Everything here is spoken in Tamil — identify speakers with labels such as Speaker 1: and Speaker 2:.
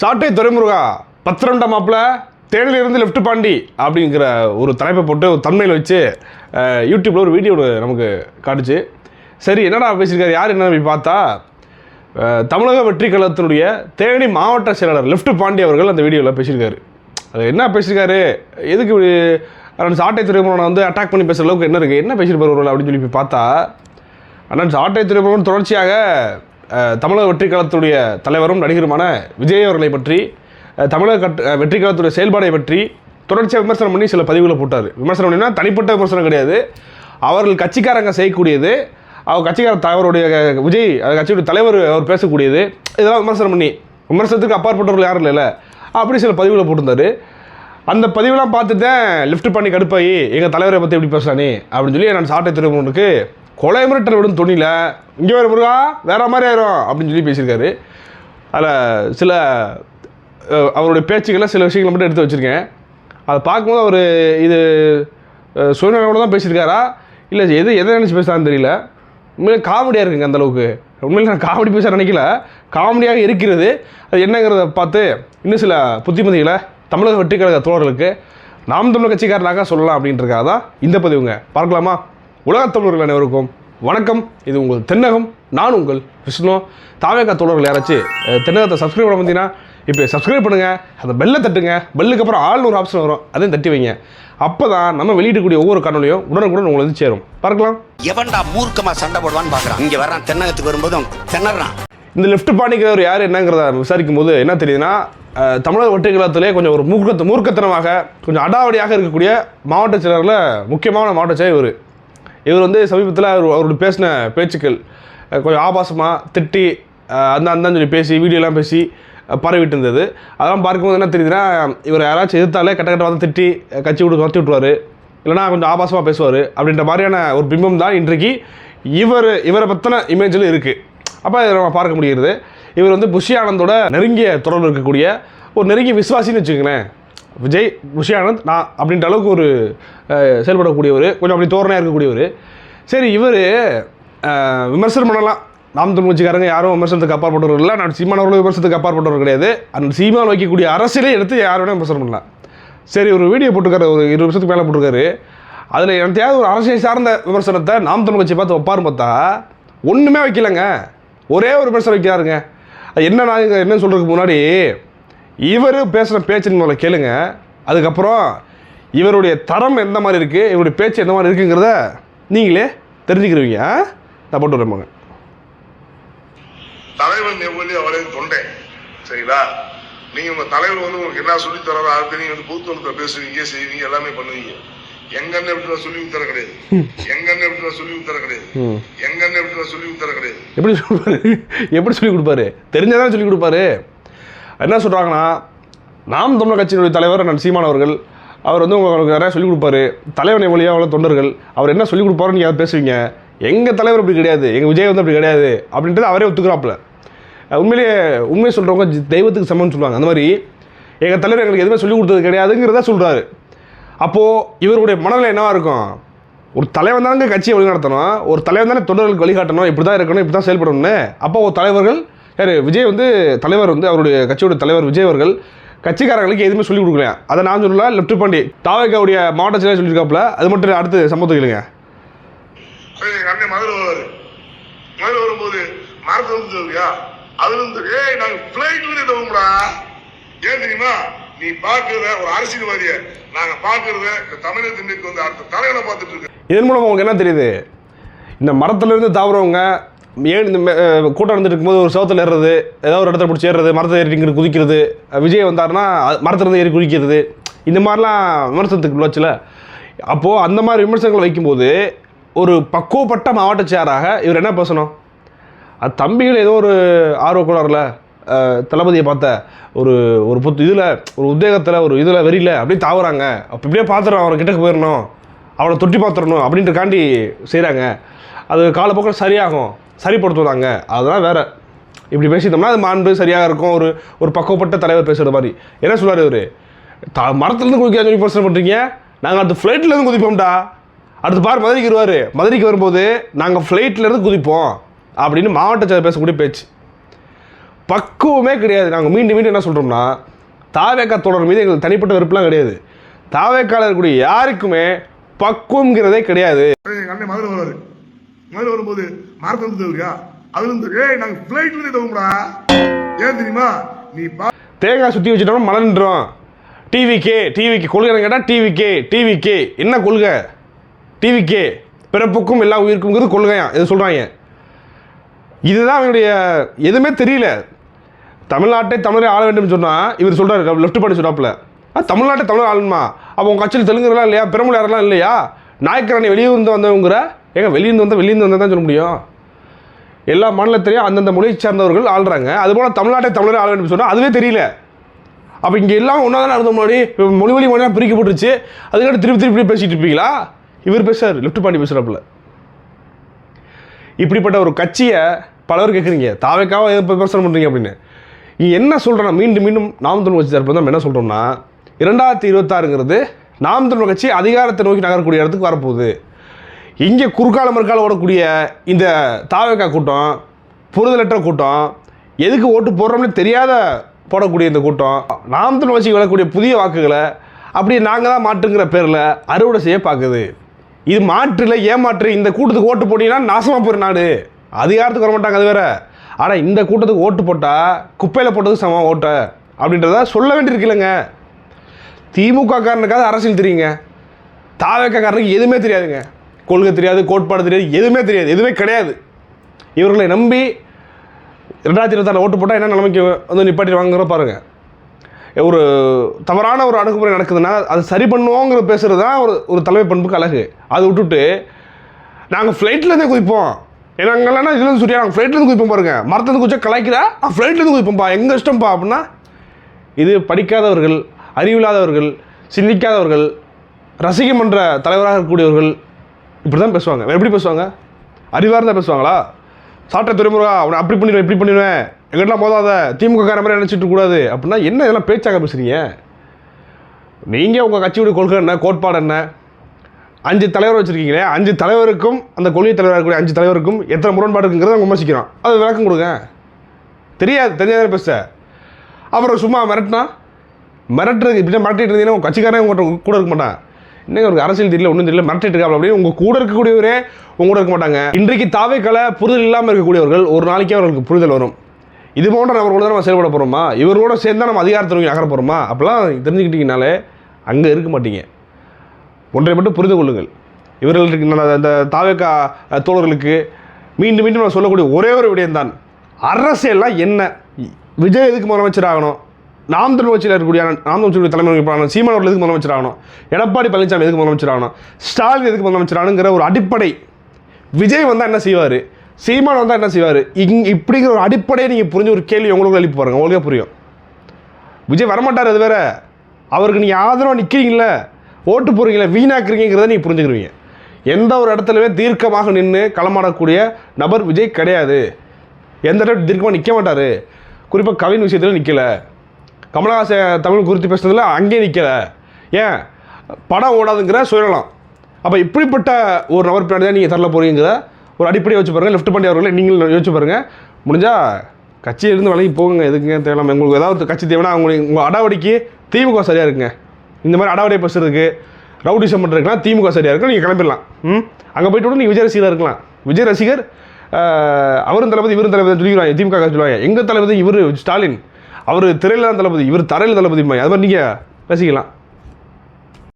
Speaker 1: சாட்டை துறைமுருகா பத்திரண்டா மாப்பிள தேனிலிருந்து லெஃப்ட் பாண்டி அப்படிங்கிற ஒரு தலைப்பை போட்டு ஒரு தன்மையில் வச்சு யூடியூப்பில் ஒரு வீடியோ நமக்கு காட்டுச்சு. சரி என்னடா பேசியிருக்காரு? யார் என்ன போய் பார்த்தா தமிழக வெற்றி கழகத்தினுடைய தேனி மாவட்ட செயலாளர் லெஃப்ட் பாண்டி அவர்கள் அந்த வீடியோவில் பேசியிருக்காரு. அது என்ன பேசியிருக்காரு? எதுக்கு அண்ணன் சாட்டை துறைமுகனை வந்து அட்டாக் பண்ணி பேசுகிற அளவுக்கு என்ன இருக்குது என்ன பேசியிருப்பார் ஒரு அப்படின்னு சொல்லி போய் பார்த்தா அண்ணன் சாட்டை துறைமுகன் தொடர்ச்சியாக தமிழக வெற்றி கழகத்துடைய தலைவரும் நடிகருமான விஜய் அவர்களை பற்றி தமிழக கட் அஹ், வெற்றி கழகத்துடைய செயல்பாடை பற்றி தொடர்ச்சியாக விமர்சனம் பண்ணி சில பதிவுகளை போட்டார். விமர்சனம் பண்ணினா தனிப்பட்ட விமர்சனம் கிடையாது. அவர்கள் கட்சிக்காரங்க செய்யக்கூடியது. அவர் கட்சிக்கார அவருடைய விஜய் கட்சியுடைய தலைவர் அவர் பேசக்கூடியது. இதெல்லாம் விமர்சனம் பண்ணி விமர்சனத்துக்கு அப்பாற்பட்டவர்கள் யாரும் இல்லைல்ல. அப்படி சில பதிவுகளை போட்டிருந்தார். அந்த பதிவுலாம் பார்த்துட்டேன் தான் லிஃப்ட் பண்ணி கடுப்பாயி எங்கள் தலைவரை பற்றி எப்படி பேசுறானே? அப்படின்னு சொல்லி நான் சாட்டை திருமணனுக்கு கொலை மிரட்டல் விடும் துணியில் இங்கே வேறு முருகா வேறு மாதிரி ஆயிரும் அப்படின்னு சொல்லி பேசியிருக்காரு. அதில் சில அவருடைய பேச்சுக்களை சில விஷயங்களை மட்டும் எடுத்து வச்சுருக்கேன். அதை பார்க்கும்போது அவர் இது அஹ், தான் பேசியிருக்காரா? இல்லை எது எதை நினச்சி பேசுகிறான்னு தெரியல. உண்மையிலே காமெடியாக இருக்குங்க அந்த அளவுக்கு. நான் காமெடி பேச நினைக்கல. காமெடியாக இருக்கிறது. அது என்னங்கிறத பார்த்து இன்னும் சில புத்திமதிகளை தமிழக வெற்றி கழக தோழர்களுக்கு நாம் தமிழ் கட்சிக்காரனாக சொல்லலாம் அப்படின்றக்காக தான் இந்த பதிவுங்க. பார்க்கலாமா? உலகத் தமிழர்கள் அனைவருக்கும் வணக்கம். இது உங்கள் தென்னகம் நான் உங்கள் விஷ்ணு. தாவேக்கா தோழர்கள் யாராச்சும் தென்னகத்தை சப்ஸ்கிரைப் பண்ண வந்தீங்கன்னா இப்போ சப்ஸ்கிரைப் பண்ணுங்கள் அந்த பெல்லை தட்டுங்க பெல்லுக்கு அப்புறம் ஆள்னு ஒரு ஆப்ஷன் வரும் அதையும் தட்டி வைங்க. அப்போ தான் நம்ம வெளியிடக்கூடிய ஒவ்வொரு காணொலியும் உடனுக்குடன் உங்களை வந்து சேரும். பார்க்கலாம்.
Speaker 2: எவன்டா மூர்க்கமா சண்டை போடுவான்னு பாக்குறான். இங்க வர்றான் தென்னகத்துக்கு வரும்போதும் திணறான்.
Speaker 1: இந்த லெஃப்ட் பாண்டிக்கிறவர் யார் என்னங்கிறத விசாரிக்கும் போது என்ன தெரியுதுன்னா அஹ், தமிழக வெற்றிகளத்திலே கொஞ்சம் ஒரு மூர்க்கத்து மூர்க்கத்தனமாக கொஞ்சம் அடாவடியாக இருக்கக்கூடிய மாவட்ட செயலரில் முக்கியமான மாவட்ட செயலர் இவர். இவர் வந்து சமீபத்தில் அவர் அவருடைய பேசின பேச்சுக்கள் கொஞ்சம் ஆபாசமாக திட்டி அந்த அந்தான்னு சொல்லி பேசி வீடியோலாம் பேசி பரவிட்டு இருந்தது. அதெல்லாம் பார்க்கும்போது என்ன தெரியுதுன்னா இவர் யாராச்சும் எதிர்த்தாலே கட்ட கட்ட வந்து திட்டி கட்சி விட்டு துரத்தி விட்ருவாரு இல்லைனா கொஞ்சம் ஆபாசமாக பேசுவார். அப்படின்ற மாதிரியான ஒரு பிம்பம் தான் இன்றைக்கு இவர் இவரை பற்றின இமேஜில் இருக்குது அப்போ இதை நம்ம பார்க்க முடிகிறது. இவர் வந்து புஷி ஆனந்தோட நெருங்கிய தொடர்பு இருக்கக்கூடிய ஒரு நெருங்கிய விசுவாசின்னு வச்சுக்கங்களேன். விஜய் ருஷி ஆனந்த் நான் அப்படின்ற அளவுக்கு ஒரு செயல்படக்கூடியவர் கொஞ்சம் அப்படி தோரணையாக இருக்கக்கூடியவர். சரி இவர் விமர்சனம் பண்ணலாம். நாம் தமிழ்ச்சிக்காரங்க யாரும் விமர்சனத்துக்கு அப்பாற்பட்டவர் இல்லை. நான் சீமானவர்களும் விமர்சனத்துக்கு அப்பாற்பட்டவர் கிடையாது. அந்த சீமான் வைக்கக்கூடிய அரசியலே எடுத்து யார் வேணால் விமர்சனம் பண்ணலாம். சரி ஒரு வீடியோ போட்டிருக்காரு ஒரு இருபது வருஷத்துக்கு மேலே போட்டிருக்காரு. அதில் எனத்தையாவது ஒரு அரசியல் சார்ந்த விமர்சனத்தை நாம் தமிழ் கட்சி பார்த்து வைப்பாருன்னு பார்த்தா ஒன்றுமே வைக்கலங்க. ஒரே ஒரு விமர்சனம் வைக்கிறாருங்க. அது என்ன நான் இங்க என்ன சொல்கிறதுக்கு முன்னாடி இவர் பேசுகிற பேச்சின் முதல்ல கேளுங்க. அதுக்கப்புறம் இவருடைய தரம் எந்த மாதிரி இருக்குது இவருடைய பேச்சு எந்த மாதிரி இருக்குங்கிறத நீங்களே தெரிஞ்சுக்கிருவீங்க. ஆ? நான் போட்டு வரேன்
Speaker 3: தலைவன் எவ்வளவு அவரே தொண்டை. சரிங்களா? நீங்க உங்க தலைவர் வந்து உங்களுக்கு என்ன சொல்லி தராரோ அதை நீங்க வந்து பொதுத்தொடர்புல பேசுவீங்க செய்வீங்க எல்லாமே பண்ணுவீங்க. எங்க அண்ணன் எப்படி சொல்லி தர கிடையாது. எங்க அண்ணன் எப்படி சொல்லி தர கிடையாது.
Speaker 1: ம்.
Speaker 3: எங்க அண்ணன் எப்படி சொல்லி தர கிடையாது.
Speaker 1: எப்படி சொல்லுவாரு? எப்படி சொல்லி கொடுப்பாரு? தெரிஞ்சதானே சொல்லி கொடுப்பாரு? என்ன சொல்கிறாங்கன்னா நாம் தமிழர் கட்சியினுடைய தலைவர் நான் சீமான் அவர்கள் அவர் வந்து உங்களுக்கு நிறையா சொல்லிக் கொடுப்பாரு. தலைவனை வழியாக உள்ள தொண்டர்கள் அவர் என்ன சொல்லிக் கொடுப்பாருன்னு நீங்கள் பேசுவீங்க? எங்கள் தலைவர் அப்படி கிடையாது எங்கள் விஜய் வந்து அப்படி கிடையாது அப்படின்றது அவரே ஒத்துக்கிறாப்புல. உண்மையிலேயே உண்மையை சொல்கிறவங்க தெய்வத்துக்கு சமம்னு சொல்லுவாங்க. அந்த மாதிரி எங்கள் தலைவர் எங்களுக்கு எதுவுமே சொல்லிக் கொடுத்தது கிடையாதுங்கிறத சொல்கிறாரு அப்போது இவருடைய மனநிலை என்னவாக இருக்கும்? ஒரு தலைவன் தானே கட்சியை வழிநடத்தணும் ஒரு தலைவன் தானே தொண்டர்களுக்கு வழிகாட்டணும் இப்படி தான் இருக்கணும் இப்படி தான் செயல்படணும்னு. அப்போ ஒரு தலைவர்கள் விஜய் வந்து தலைவர் வந்து அவருடைய கட்சியோட தலைவர் விஜய் அவர்கள் கட்சிக்காரங்களுக்கு எதுவுமே சொல்லிக் கொடுக்கலையா? அதை நான் சொல்லல? லெஃப்ட் பாண்டி தாவேக்காவுடைய மாவட்ட செயலர் சொல்லியிருக்காப்புல அது மட்டும் அடுத்து சம்பவத்தை கேளுங்க.
Speaker 3: மதுரை வருவாரு. மதுரை வரும்போது மரத்துல இருந்து வருவியா அதுல இருந்து ஏய் நாங்க பிளைட்ல இருந்து தவங்கடா ஏன் தெரியுமா? நீ பாக்குறத ஒரு அரசியல்வாதிய நாங்க பாக்குறத தமிழகத்தின் வந்து அடுத்த தலைவனை பார்த்துட்டு இருக்க.
Speaker 1: இதன் மூலம் உங்களுக்கு என்ன தெரியுது? இந்த மரத்துலேருந்து தாவுறவங்க ஏழு இந்த மே- கூட்டம் நடந்துட்டு இருக்கும்போது ஒரு சவத்தில் ஏறுறது ஏதாவது ஒரு இடத்துல பிடிச்சி ஏறுறது மரத்தை ஏறி இங்கிட்டு குதிக்கிறது விஜய் வந்தாருன்னா மரத்திலிருந்து ஏறி குதிக்கிறது இந்த மாதிரிலாம் விமர்சனத்துக்கு உள்ளச்சுல. அப்போது அந்த மாதிரி விமர்சனங்கள் வைக்கும்போது ஒரு பக்குவப்பட்ட மாவட்ட சேராக இவர் என்ன பேசணும்? அது தம்பிகள் ஏதோ ஒரு ஆர்வக்குளரில் தளபதியை பார்த்த ஒரு ஒரு புத்து இதில் ஒரு உத்வேகத்தில் ஒரு இதில் வெறியில் அப்படியே தாவுறாங்க. அப்போ இப்படியே பார்த்துறோம் அவரை கிட்டக்கு போயிடணும் அவளை தொட்டி பார்த்துடணும் அப்படின்றக்காண்டி செய்கிறாங்க அது காலப்போக்கில் சரியாகும். சரிப்படுத்துவாங்க அதெல்லாம் வேறு இப்படி பேசிட்டோம்னா அது மாண்பு சரியாக இருக்கும். ஒரு ஒரு பக்குவப்பட்ட தலைவர் பேசுகிற மாதிரி. என்ன சொல்றாரு இவர்? த மரத்துலேருந்து குதிக்க சொல்லி பிரச்சனை பண்ணுறீங்க நாங்கள் அடுத்து ஃப்ளைட்லேருந்து குதிப்போம்டா. அடுத்து பார் மதுரைக்கு வருவார். மதுரைக்கு வரும்போது நாங்கள் ஃப்ளைட்லேருந்து குதிப்போம். அப்படின்னு மாவட்ட செயலர் பேசக்கூடிய பேச்சு. பக்குவமே கிடையாது. நாங்கள் மீண்டும் மீண்டும் என்ன சொல்கிறோம்னா தாவேக்கா தொடர் மீது எங்களுக்கு தனிப்பட்ட வெறுப்புலாம் கிடையாது. தாவேக்காவில் இருக்கக்கூடிய யாருக்குமே பக்குவங்கிறதே கிடையாது.
Speaker 3: மதுரை வருவார். மதுரை வரும்போது மரத்தை வந்து அதுல இருந்து ஏய் நாங்க பிளைட்ல இருந்து தவிரா ஏன் தெரியுமா? நீ பா
Speaker 1: தேங்காய் சுற்றி மழை நின்றோம் டிவிக்கே டிவிக்கு கொள்கைன்னு கேட்டால் டிவிக்கே டிவிக்கே என்ன கொள்கை? டிவிக்கே பிறப்புக்கும் எல்லா உயிருக்கும்ங்கிறது கொள்கையா? இது சொல்கிறாங்க இதுதான் அவனுடைய எதுவுமே தெரியல. தமிழ்நாட்டை தமிழரை ஆள வேண்டும் சொன்னால் இவர் சொல்கிறார் லெஃப்ட் பண்ணி சொல்கிறாப்புல ஆ தமிழ்நாட்டை தமிழர் ஆளுமா அப்போ உங்கள் கட்சியில் தெலுங்குலாம் இல்லையா? பெருமொழி யாரெல்லாம் இல்லையா? நாயக்கரணி வெளியிருந்து வந்தவங்கிற ஏங்க வெளியிருந்து வந்தால் வெளியிருந்து வந்தால் தான் சொல்ல முடியும். எல்லா மாநிலத்திலையும் அந்தந்த மொழியை சேர்ந்தவர்கள் ஆள்றாங்க. அதுபோல் தமிழ்நாட்டை தமிழரை ஆள வேண்டும் சொன்னால் அதுவே தெரியல. அப்போ இங்கே எல்லாம் ஒன்றா தான் நடந்த முன்னாடி மொழி வழி மொழியாக பிரிக்கப்பட்டுருச்சு அதுக்காக திருப்பி திருப்பி பேசிட்டு இருப்பீங்களா? இவர் பேசுறாரு லிஃப்ட் பாண்டி பேசுகிறப்பில் இப்படிப்பட்ட ஒரு கட்சியை பலர் கேட்குறீங்க தாவைக்காக எதை விமர்சனம் பண்ணுறீங்க அப்படின்னு. நீ என்ன சொல்கிறேன் மீண்டும் மீண்டும் நாம் தமிழ் கட்சி தரப்பு நம்ம என்ன சொல்கிறோம்னா இரண்டாயிரத்தி இருபத்தாறுங்கிறது நாம் தமிழ் கட்சி அதிகாரத்தை நோக்கி நகரக்கூடிய இடத்துக்கு வரப்போகுது. இங்கே குறுக்கால மறுக்கால ஓடக்கூடிய இந்த தாவேக்கா கூட்டம் புரிதலற்ற கூட்டம் எதுக்கு ஓட்டு போடுறோம்னு தெரியாத போடக்கூடிய இந்த கூட்டம் நாம் தமிழ் கட்சி வரக்கூடிய புதிய வாக்குகளை அப்படி நாங்கள் தான் மாற்றுங்கிற பேரில் அறுவடை செய்ய பார்க்குது. இது மாற்றில் ஏமாற்று இந்த கூட்டத்துக்கு ஓட்டு போட்டிங்கன்னா நாசமாக போயிரு நாடு. அதிகாரத்துக்கு வர மாட்டாங்க அது வேற. ஆனால் இந்த கூட்டத்துக்கு ஓட்டு போட்டால் குப்பையில் போட்டது சமம் ஓட்டை அப்படின்றத சொல்ல வேண்டியிருக்கில்லைங்க திமுக காரனுக்காவது அரசியல் தெரியுங்க. தாவேக்காரனுக்கு எதுவுமே தெரியாதுங்க. கொள்கை தெரியாது கோட்பாடு தெரியாது எதுவுமே தெரியாது எதுவுமே கிடையாது. இவர்களை நம்பி ரெண்டாயிரத்தி இருபத்தாறு ஓட்டு போட்டால் என்ன நிலைமைக்கு வந்து நிப்பாட்டி வாங்குற பாருங்கள் ஒரு தவறான ஒரு அணுகுமுறை நடக்குதுன்னா அது சரி பண்ணுவோங்கிற பேசுகிறது தான் ஒரு ஒரு தலைமை பண்புக்கு அழகு. அதை விட்டுட்டு நாங்கள் ஃப்ளைட்லேருந்தே குதிப்போம். ஏன்னா அங்கெல்லாம் இதுலேருந்து சொல்லியா நாங்கள் ஃப்ளைட்லேருந்து குதிப்போம் பாருங்கள் மரத்துலேருந்து குதிச்சா கலாய்க்கிறா நான் ஃப்ளைட்லேருந்து குதிப்போம்ப்பா எங்கள் இஷ்டம்ப்பா அப்படின்னா இது படிக்காதவர்கள் அறிவில்லாதவர்கள் சிந்திக்காதவர்கள் ரசிகமன்ற தலைவராக இருக்கக்கூடியவர்கள் இப்படி தான் பேசுவாங்க. வேறு எப்படி பேசுவாங்க? அறிவார்ந்தா பேசுவாங்களா? சாட்டை துறைமுருகா அவனை அப்படி பண்ணிடுவேன் இப்படி பண்ணிடுவேன். எங்கிட்டலாம் போதாத திமுக கார மாதிரி நினச்சிட்டு கூடாது. அப்படின்னா என்ன இதெல்லாம் பேச்சாக பேசுகிறீங்க நீங்கள் உங்கள் கட்சியுடைய கொள்கை என்ன கோட்பாடு என்ன? அஞ்சு தலைவர் வச்சுருக்கீங்களே அஞ்சு தலைவருக்கும் அந்த கொள்கை தலைவராக இருக்கக்கூடிய அஞ்சு தலைவருக்கும் எத்தனை முரண்பாடு இருக்குங்கிறத அவங்க விமர்சிக்கிறோம். அது விளக்கம் கொடுங்க. தெரியாது தெரியாத பேச. அப்புறம் சும்மா மிரட்டினா மிரட்டுறது இப்படி மிரட்டிட்டு இருந்தீங்கன்னா உங்கள் கட்சிக்காரன் உங்கள்கிட்ட கூட இருக்க மாட்டான். இன்னும் ஒரு அரசியல் தெரியல ஒன்றும் தெரியல மிரட்டிட்டு இருக்காங்க அப்படின்னு உங்கள் கூட இருக்கக்கூடியவரே உங்கள் கூட இருக்க மாட்டாங்க. இன்றைக்கு தாவைக்கலை புரிதல் இல்லாமல் இருக்கக்கூடியவர்கள் ஒரு நாளைக்கே அவர்களுக்கு புரிதல் வரும். இது போன்ற நபர்களோட நம்ம செயல்பட போகிறோமா இவரோட சேர்ந்தா நம்ம அதிகாரத்தை நோக்கி நகர போகிறோமா அப்போலாம் தெரிஞ்சுக்கிட்டீங்கனாலே அங்கே இருக்க மாட்டீங்க. ஒன்றை மட்டும் புரிந்து கொள்ளுங்கள். இவர்களுக்கு இந்த தாவேக்கா தோழர்களுக்கு மீண்டும் மீண்டும் நான் சொல்லக்கூடிய ஒரே ஒரு விடயம்தான். அரசியல்லாம் என்ன? விஜய் எதுக்கு முதலமைச்சர் ஆகணும்? நாம் தமிழ் கட்சியில் இருக்கக்கூடிய நாம் தமிழ் தலைமை வகிப்பாளர் சீமான் அவர்கள் எதுக்கு முதலமைச்சர் ஆகணும் எடப்பாடி பழனிசாமி எதுக்கு முதலமைச்சர் ஆகணும் ஸ்டாலின் எதுக்கு முதலமைச்சர் ஆகணுங்கிற ஒரு அடிப்படை. விஜய் வந்தால் என்ன செய்வார்? சீமான் வந்தால் என்ன செய்வார்? இங் இப்படிங்கிற ஒரு அடிப்படையை நீங்கள் புரிஞ்ச ஒரு கேள்வி உங்களுக்கு எழுப்பி பாருங்க. உங்களுக்கே புரியும். விஜய் வரமாட்டார் அது வேற. அவருக்கு நீங்கள் ஆதரவாக நிற்கிறீங்கள ஓட்டு போடுறீங்களா வீணாக்குறீங்கிறத நீங்கள் புரிஞ்சுக்கிருவீங்க. எந்த ஒரு இடத்துலையுமே தீர்க்கமாக நின்று களமாடக்கூடிய நபர் விஜய் கிடையாது. எந்த இடத்துல தீர்க்கமாக நிற்க மாட்டார்? குறிப்பாக கவின் விஷயத்தில் நிற்கல கமலஹாசன் தமிழ் குறித்து பேசுனதில் அங்கேயே நிற்கல ஏன்? படம் ஓடாதுங்கிற சுயநலம். அப்போ இப்படிப்பட்ட ஒரு நபர் பின்னாடி தான் நீங்கள் தரல போகிறீங்கிற ஒரு அடிப்படையை வச்சு பாருங்கள் லெஃப்ட் பண்ணி அவர்களை நீங்கள் யோசிச்சு பாருங்கள் முடிஞ்சால் கட்சியிலிருந்து விலகி போகுங்க. எதுக்குங்க தேவையில்லாம? உங்களுக்கு ஏதாவது கட்சி தேவைன்னா அவங்களுக்கு உங்கள் அடாவடிக்கு திமுக சரியாக இருக்குங்க. இந்த மாதிரி அடாவடியை பேசுறதுக்கு ரவுடிசம் பண்ணுறதுக்குலாம் திமுக சரியாக இருக்கும் நீங்கள் கிளம்பிடலாம். ம்? அங்கே போய்ட்டு கூட நீங்கள் விஜய் ரசிகராக இருக்கலாம். விஜய் ரசிகர் அவரும் தளபதி இவரும் தளபதி சொல்லிக்கிறாங்க திமுக சொல்லுவாங்க எங்கள் தளபதி? இவர் ஸ்டாலின். அவர் திரையில தான் தளபதி இவர் தரையில் தளபதி அது மாதிரி நீங்கள் பேசிக்கலாம்.